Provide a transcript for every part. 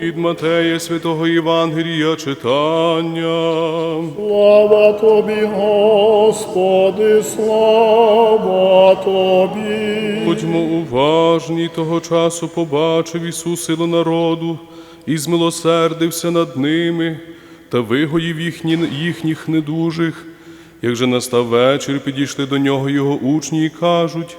Від Матея Святого Євангелія читання. Слава тобі, Господи, слава тобі. Будьмо уважні, того часу побачив Ісус силу народу і змилосердився над ними та вигоїв їхні, їхніх недужих. Як же настав вечір, підійшли до нього його учні і кажуть: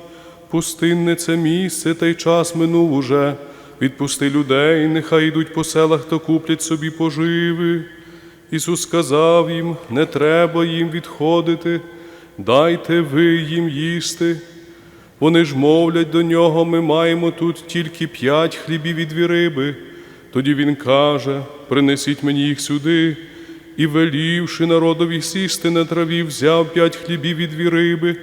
пустинне це місце, та й час минув уже. Відпусти людей, нехай йдуть по селах та куплять собі поживи. Ісус сказав їм: не треба їм відходити, дайте ви їм їсти. Вони ж мовлять до нього, ми маємо тут тільки п'ять хлібів і дві риби. Тоді він каже: принесіть мені їх сюди. І, велівши народові сісти на траві, взяв п'ять хлібів і дві риби,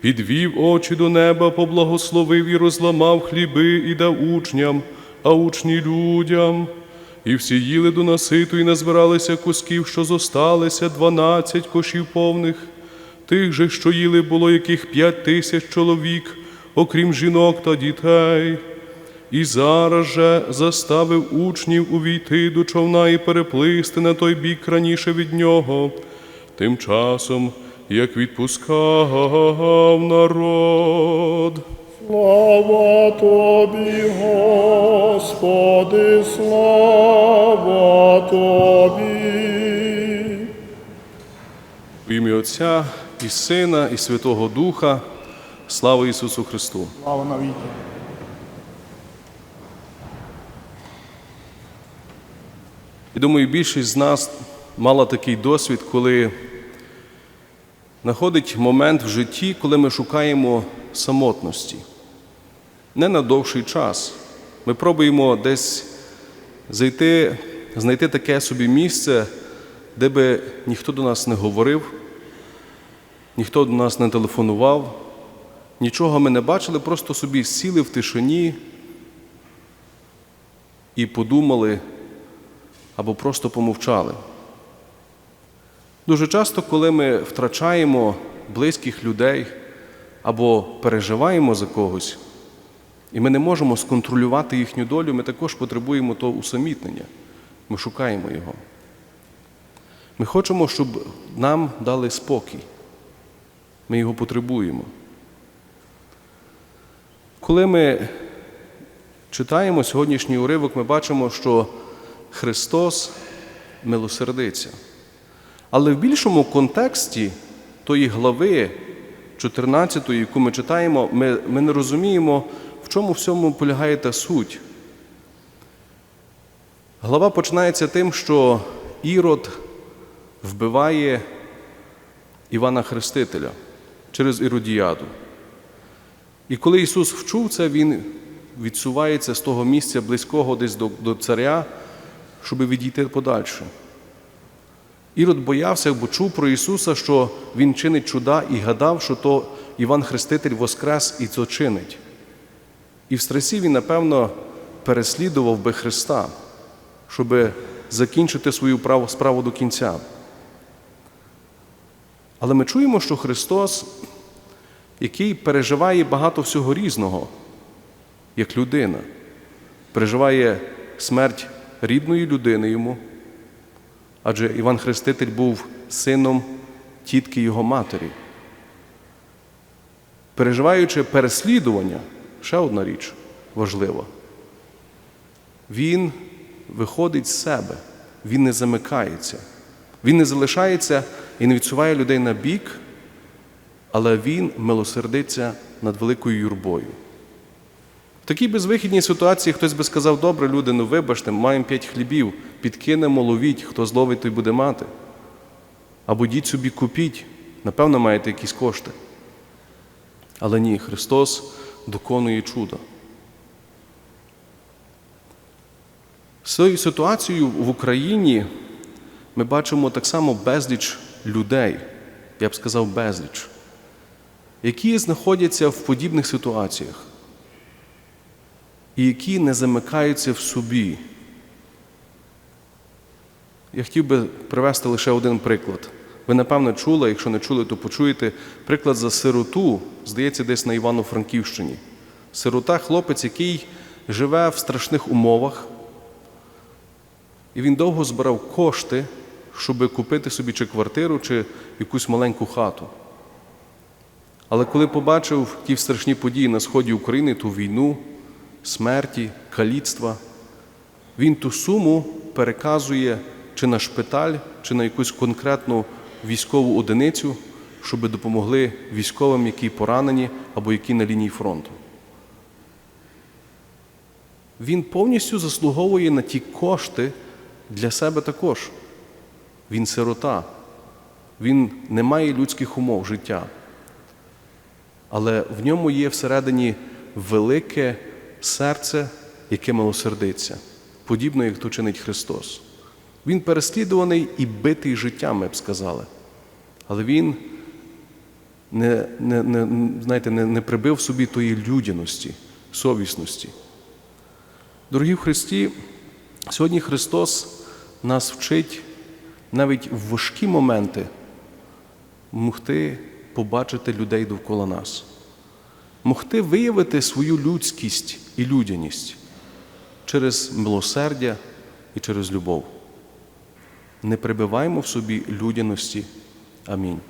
підвів очі до неба, поблагословив і розламав хліби і дав учням, а учні людям. І всі їли до наситу, і назбиралися кусків, що зосталися, дванадцять кошів повних. Тих же, що їли, було яких п'ять тисяч чоловік, окрім жінок та дітей. І зараз же заставив учнів увійти до човна і переплисти на той бік раніше від нього. Тим часом, як відпускав народ. Слава тобі, Господи, слава тобі. В ім'я Отця і Сина, і Святого Духа. Слава Ісусу Христу! Слава навіки. І думаю, більшість з нас мала такий досвід, коли знаходить момент в житті, коли ми шукаємо самотності. Не на довший час. Ми пробуємо десь зайти, знайти таке собі місце, де би ніхто до нас не говорив, ніхто до нас не телефонував, нічого ми не бачили, просто собі сіли в тишині і подумали або просто помовчали. Дуже часто, коли ми втрачаємо близьких людей або переживаємо за когось, і ми не можемо сконтролювати їхню долю, ми також потребуємо того усамітнення. Ми шукаємо його. Ми хочемо, щоб нам дали спокій. Ми його потребуємо. Коли ми читаємо сьогоднішній уривок, ми бачимо, що Христос милосердиться. Але в більшому контексті тої глави 14, яку ми читаємо, ми, ми не розуміємо, чому всьому полягає та суть. Глава починається тим, що Ірод вбиває Івана Хрестителя через Іродіаду. І коли Ісус вчув це, Він відсувається з того місця близького десь до, до царя, щоб відійти подальше. Ірод боявся, бо чув про Ісуса, що Він чинить чуда і гадав, що то Іван Хреститель воскрес і це чинить. І в стресі він, напевно, переслідував би Христа, щоб закінчити свою справу до кінця. Але ми чуємо, що Христос, який переживає багато всього різного, як людина, переживає смерть рідної людини йому, адже Іван Хреститель був сином тітки його матері. Переживаючи переслідування, ще одна річ важлива. Він виходить з себе, він не замикається, він не залишається і не відсуває людей на бік, але він милосердиться над великою юрбою. В такій безвихідній ситуації хтось би сказав, добре, люди, ну вибачте, маємо п'ять хлібів, підкинемо, ловіть, хто зловить, той буде мати. Або діть собі купіть, напевно, маєте якісь кошти. Але ні, Христос доконує чудо. З цією ситуацією в Україні ми бачимо так само безліч людей, я б сказав, безліч, які знаходяться в подібних ситуаціях і які не замикаються в собі. Я хотів би привести лише один приклад. Ви, напевно, чули, якщо не чули, то почуєте приклад за сироту, здається, десь на Івано-Франківщині. Сирота хлопець, який живе в страшних умовах, І він довго збирав кошти, щоб купити собі чи квартиру, чи якусь маленьку хату. Але коли побачив ті страшні події на сході України, ту війну, смерті, каліцтва, він ту суму переказує чи на шпиталь, чи на якусь конкретну військову одиницю, щоб допомогли військовим, які поранені або які на лінії фронту. Він повністю заслуговує на ті кошти для себе також. Він сирота, він не має людських умов життя. Але в ньому є всередині велике серце, яке милосердиться, подібно як то чинить Христос. Він переслідуваний і битий життям, ми б сказали. Але він не, не, не, знаєте, не, не прибив собі тої людяності, совісності. Дорогі в Христі, сьогодні Христос нас вчить навіть в важкі моменти могти побачити людей довкола нас, могти виявити свою людськість і людяність через милосердя і через любов. Не прибиваємо в собі людяності. Амінь.